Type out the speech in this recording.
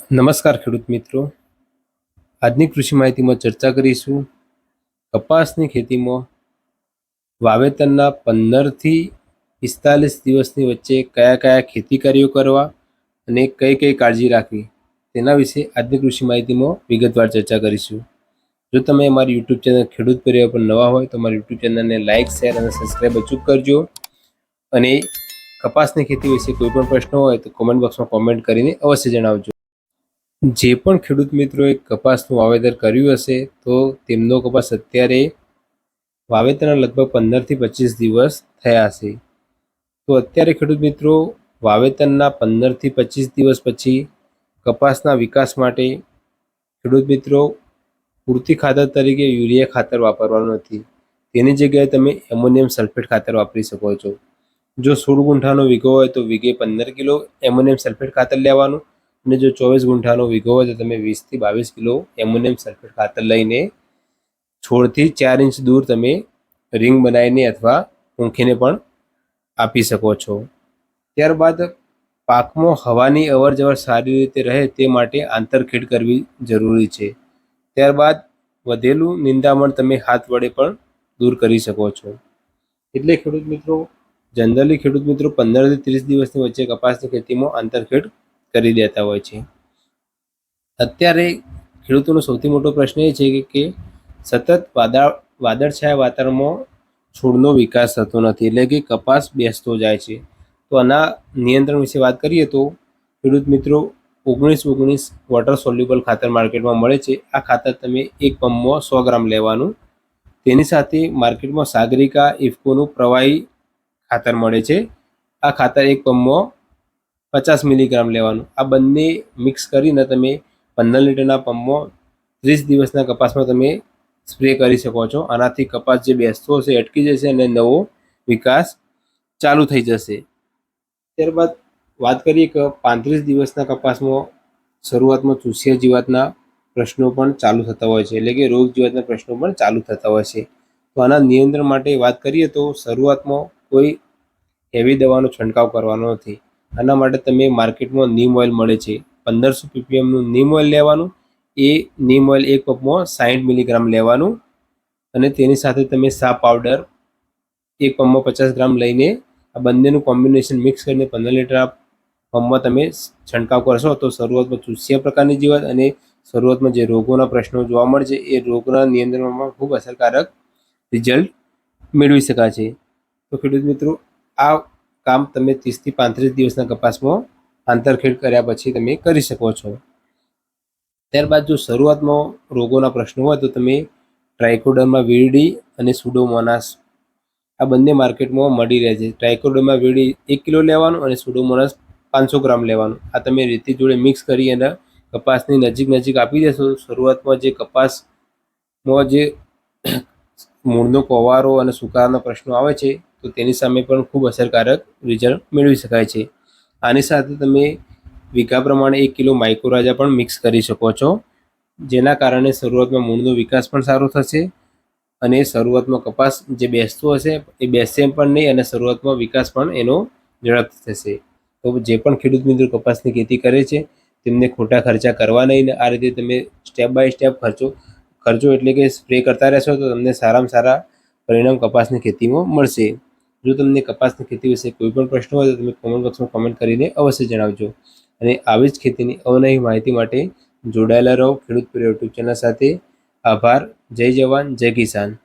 નમસ્કાર ખેડૂત મિત્રો. આજની કૃષિ માહિતીમાં ચર્ચા કરીશું કપાસની ખેતીમાં વાવેતરના પંદરથી પિસ્તાલીસ દિવસની વચ્ચે કયા કયા ખેતી કાર્યો કરવા અને કઈ કઈ કાળજી રાખવી તેના વિશે આજની કૃષિ માહિતીમાં વિગતવાર ચર્ચા કરીશું. જો તમે અમારી યુટ્યુબ ચેનલ ખેડૂત પરિવાર પર નવા હોય તો અમારી યુટ્યુબ ચેનલને લાઇક શેર અને સબસ્ક્રાઈબ અચૂક કરજો. અને કપાસની ખેતી વિશે કોઈ પણ પ્રશ્ન હોય તો કોમેન્ટ બોક્સમાં કોમેન્ટ કરીને અવશ્ય જણાવજો. જે પણ ખેડૂત મિત્રોએ કપાસનું વાવેતર કર્યું હશે, તો તેમનો કપાસ અત્યારે વાવેતરના લગભગ પંદરથી પચીસ દિવસ થયા હશે તો અત્યારે ખેડૂત મિત્રો, વાવેતરના પંદરથી પચીસ દિવસ પછી કપાસના વિકાસ માટે ખેડૂત મિત્રો પૂરતી ખાતર તરીકે યુરિયા ખાતર વાપરવાનું નથી. તેની જગ્યાએ તમે એમોનિયમ સલ્ફેટ ખાતર વાપરી શકો છો. જો સોળ ગુંઠાનો વીઘો હોય તો વીઘે પંદર કિલો એમોનિયમ સલ્ફેટ ખાતર લેવાનું. અને જો ચોવીસ ગુંઠાનો વીઘો હોય તો તમે વીસથી બાવીસ કિલો એમોનિયમ સલ્ફેટ ખાતર લઈને છોડથી ચાર ઇંચ દૂર તમે રિંગ બનાવીને અથવા ઊંખીને પણ આપી શકો છો. ત્યારબાદ પાકમાં હવાની અવરજવર સારી રીતે રહે તે માટે આંતરખેડ કરવી જરૂરી છે. ત્યારબાદ વધેલું નિંદામણ તમે હાથ વડે પણ દૂર કરી શકો છો. એટલે ખેડૂત મિત્રો, જનરલી ખેડૂત મિત્રો પંદરથી ત્રીસ દિવસની વચ્ચે કપાસની ખેતીમાં આંતરખેડ કરી દેતા હોય છે. અત્યારે ખેડૂતોનો સૌથી મોટો પ્રશ્ન એ છે કે સતત વાદળ, વાદળછાયા વાતાવરણમાં છોડનો વિકાસ થતો નથી એટલે કે કપાસ બેસતો જાય છે. તો આના નિયંત્રણ વિશે વાત કરીએ તો ખેડૂત મિત્રો ઓગણીસ ઓગણીસ વોટર સોલ્યુબલ ખાતર માર્કેટમાં મળે છે. આ ખાતર તમે એક પંપમાં સો ગ્રામ લેવાનું. તેની સાથે માર્કેટમાં સાગરિકા, ઇફકોનું પ્રવાહી ખાતર મળે છે. આ ખાતર એક પંપમાં પચાસ મિલીગ્રામ લેવાનું. આ બંને મિક્સ કરીને તમે પંદર લીટરના પંપમાં ત્રીસ દિવસના કપાસમાં તમે સ્પ્રે કરી શકો છો. આનાથી કપાસ જે બેસતો હશે, અટકી જશે અને નવો વિકાસ ચાલુ થઈ જશે. ત્યારબાદ વાત કરીએ કે પાંત્રીસ દિવસના કપાસમાં શરૂઆતમાં ચૂસિયા જીવાતના પ્રશ્નો પણ ચાલુ થતા હોય છે. એટલે કે રોગ જીવાતના પ્રશ્નો પણ ચાલુ થતા હોય છે. તો આના નિયંત્રણ માટે વાત કરીએ તો શરૂઆતમાં કોઈ હેવી દવાનો છંટકાવ કરવાનો નથી. આના માટે તમે માર્કેટમાં નીમ ઓઇલ મળે છે. પંદરસો પીપીએમનું નીમ ઓઇલ લેવાનું, એ નીમ ઓઇલ એક કપમાં સાહીઠ મિલીગ્રામ લેવાનું અને તેની સાથે તમે સા પાવડર એક પંપમાં પચાસ ગ્રામ લઈને આ બંનેનું કોમ્બિનેશન મિક્સ કરીને પંદર લીટર આ પંપમાં તમે છંટકાવ કરશો તો શરૂઆતમાં ચૂસ્યા પ્રકારની જીવાત અને શરૂઆતમાં જે રોગોના પ્રશ્નો જોવા મળશે એ રોગના નિયંત્રણમાં ખૂબ અસરકારક રિઝલ્ટ મેળવી શકાય છે. તો ખેડૂત મિત્રો, આ કામ તમે ત્રીસથી પાંત્રીસ દિવસના કપાસમાં આંતરખેડ કર્યા પછી તમે કરી શકો છો. ત્યારબાદ જો શરૂઆતમાં રોગોના પ્રશ્નો હોય તો તમે ટ્રાયકોડરમાં વીરડી અને સુડોમોનાસ આ બંને માર્કેટમાં મળી રહે છે. ટ્રાયકોડરમાં વીરડી એક કિલો લેવાનું અને સુડોમોનાસ પાંચસો ગ્રામ લેવાનું. આ તમે રેતી જોડે મિક્સ કરી અને કપાસની નજીક નજીક આપી દેશો. શરૂઆતમાં જે કપાસમાં જે મૂળનો કોવારો અને સુકારાનો પ્રશ્નો આવે છે તો તેની સામે પણ ખૂબ અસરકારક રિઝલ્ટ મેળવી શકાય છે. આની સાથે તમે વીઘા પ્રમાણે એક કિલો માઇક્રોરાજા પણ મિક્સ કરી શકો છો, જેના કારણે શરૂઆતમાં મૂળનો વિકાસ પણ સારો થશે અને શરૂઆતમાં કપાસ જે બેસતો હશે એ બેસશે પણ નહીં અને શરૂઆતમાં વિકાસ પણ એનો ઝડપ થશે. તો જે પણ ખેડૂત મિત્રો કપાસની ખેતી કરે છે, તેમને ખોટા ખર્ચા કરવા નહીં આ રીતે તમે સ્ટેપ બાય સ્ટેપ ખર્ચો ખર્ચો એટલે કે સ્પ્રે કરતા રહેશો તો તમને સારામાં સારા પરિણામ કપાસની ખેતીમાં મળશે. જો તમને કપાસની ખેતી વિશે કોઈ પણ પ્રશ્ન હોય તો તમે કોમેન્ટ બોક્સમાં કોમેન્ટ કરીને અવશ્ય જણાવજો. અને આવી જ ખેતીની અવનવી માહિતી માટે જોડાયેલા રહો ખેડૂત પ્રિય યુટ્યુબ ચેનલ સાથે. આભાર. જય જવાન. જય કિસાન.